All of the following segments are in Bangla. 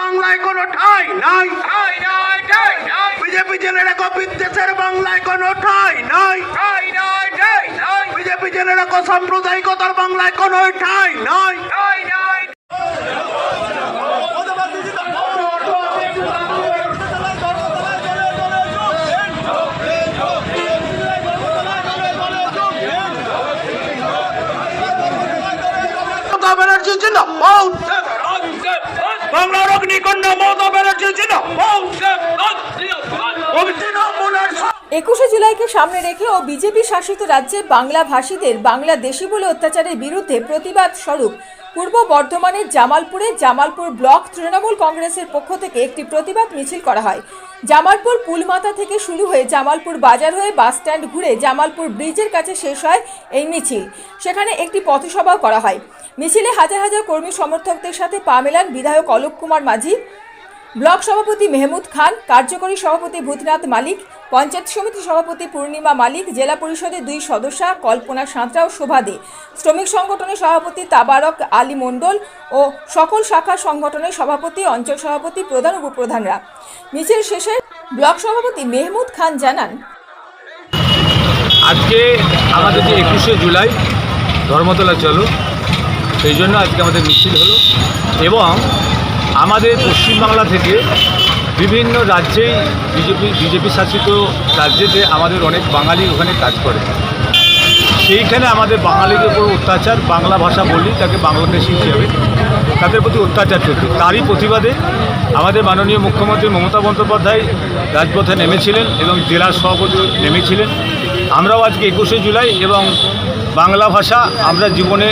বাংলায় কোনো ঠাই নাই। বিজেপি জেনে রাখো বিদ্বেষের বাংলায় কোনো ঠাই নাই। বিজেপি জেনে রাখো সাম্প্রদায়িকতার বাংলায় কোনো ঠাই নাই। ব্যানার্জি জিন্দাবাদ। বাংলার অগ্নিকন্যা মমতা ব্যানার্জি জিন্দাবাদ একুশে জুলাইকে সামনে রেখে ও বিজেপি শাসিত রাজ্যে বাংলা ভাষীদের বাংলাদেশি বলে অত্যাচারের বিরুদ্ধে প্রতিবাদ স্বরূপ। পূর্ব বর্ধমানের জামালপুরে জামালপুর ব্লক তৃণমূল কংগ্রেসের পক্ষ থেকে একটি প্রতিবাদ মিছিল করা হয়। জামালপুর পুলমাথা থেকে শুরু হয়ে জামালপুর বাজার হয়ে বাস স্ট্যান্ড ঘুরে জামালপুর ব্রিজের কাছে শেষ হয় এই মিছিল। সেখানে একটি পথসভাও করা হয়। মিছিলে হাজার হাজার কর্মী সমর্থকদের সাথে পা মেলান বিধায়ক অলোক কুমার মাঝি। ব্লক সভাপতি মেহমুদ খান, কার্যকরী সভাপতি ভূতনাথ মালিক, পঞ্চায়েত সমিতি সভাপতি পূর্ণিমা মালিক, জেলা পরিষদের দুই সদস্যা কল্পনা সাঁতরা ও শোভা দে। শ্রমিক সংগঠনের সভাপতি তাবারক আলী মণ্ডল ও সকল শাখা সংগঠনের সভাপতি, অঞ্চল সভাপতি, প্রধান উপপ্রধানরা। মিছিল শেষে ব্লক সভাপতি মেহমুদ খান জানান, আজকে আমাদের যে একুশে জুলাই ধর্মতলা চলো, সেই জন্য আজকে আমাদের মিছিল হলো এবং আমাদের পশ্চিমবাংলা থেকে বিভিন্ন রাজ্যেই বিজেপি বিজেপি শাসিত রাজ্যেতে আমাদের অনেক বাঙালি ওখানে কাজ করে। সেইখানে আমাদের বাঙালিদের উপর অত্যাচার, বাংলা ভাষা বলি তাকে বাংলাদেশি হিসেবে। তাদের প্রতি অত্যাচার চলছে। তারই প্রতিবাদে আমাদের মাননীয় মুখ্যমন্ত্রী মমতা বন্দ্যোপাধ্যায় রাজপথে নেমেছিলেন এবং জেলার সভাপতি নেমেছিলেন। আমরাও আজকে একুশে জুলাই এবং বাংলা ভাষা আমরা জীবনে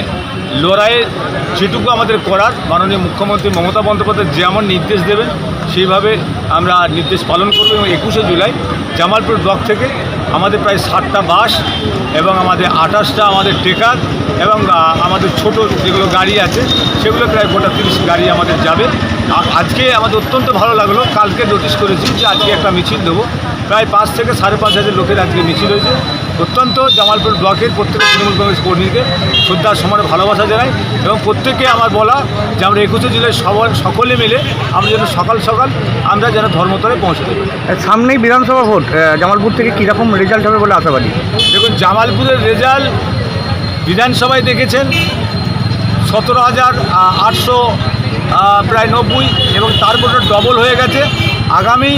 লড়াইয়ে যেটুকু আমাদের করার, মাননীয় মুখ্যমন্ত্রী মমতা বন্দ্যোপাধ্যায় যেমন নির্দেশ দেবেন, সেইভাবে আমরা নির্দেশ পালন করব এবং একুশে জুলাই জামালপুর ব্লক থেকে আমাদের প্রায় ষাটটা বাস এবং আমাদের আঠাশটা আমাদের টেকার এবং আমাদের ছোট যেগুলো গাড়ি আছে, সেগুলো প্রায় গোটা তিরিশ গাড়ি আমাদের যাবে। আজকে আমাদের অত্যন্ত ভালো লাগল, কালকে নোটিশ করেছি যে আজকে একটা মিছিল দেবো। প্রায় পাঁচ থেকে সাড়ে পাঁচ হাজার লোকের আজকে মিছিল হয়েছে। অত্যন্ত জামালপুর ব্লকের প্রত্যেক তৃণমূল কংগ্রেস কর্মীকে শ্রদ্ধা সমানে ভালোবাসা জানাই এবং প্রত্যেককে আমার বলা যে আমরা একুশে জেলায় সবাই সকলে মিলে আমরা যেন সকাল সকাল আমরা যেন ধর্মতলে পৌঁছে দেবো সামনেই বিধানসভা ভোট জামালপুর থেকে কীরকম রেজাল্ট হবে বলে আশাবাদী? দেখুন জামালপুরের রেজাল্ট বিধানসভায় দেখেছেন সতেরো হাজার আটশো প্রায় নব্বই এবং তারপরে ডবল হয়ে গেছে। আগামী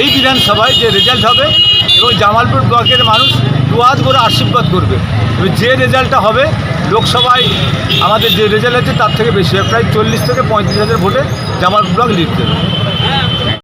এই বিধানসভায় যে রেজাল্ট হবে এবং জামালপুর ব্লকের মানুষ দুহাত করে আশীর্বাদ করবে। যে রেজাল্টটা হবে, লোকসভায় আমাদের যে রেজাল্ট আছে, তার থেকে বেশি প্রায় চল্লিশ থেকে পঁয়ত্রিশ হাজার ভোটে জামাত ব্লক লিড দেবে।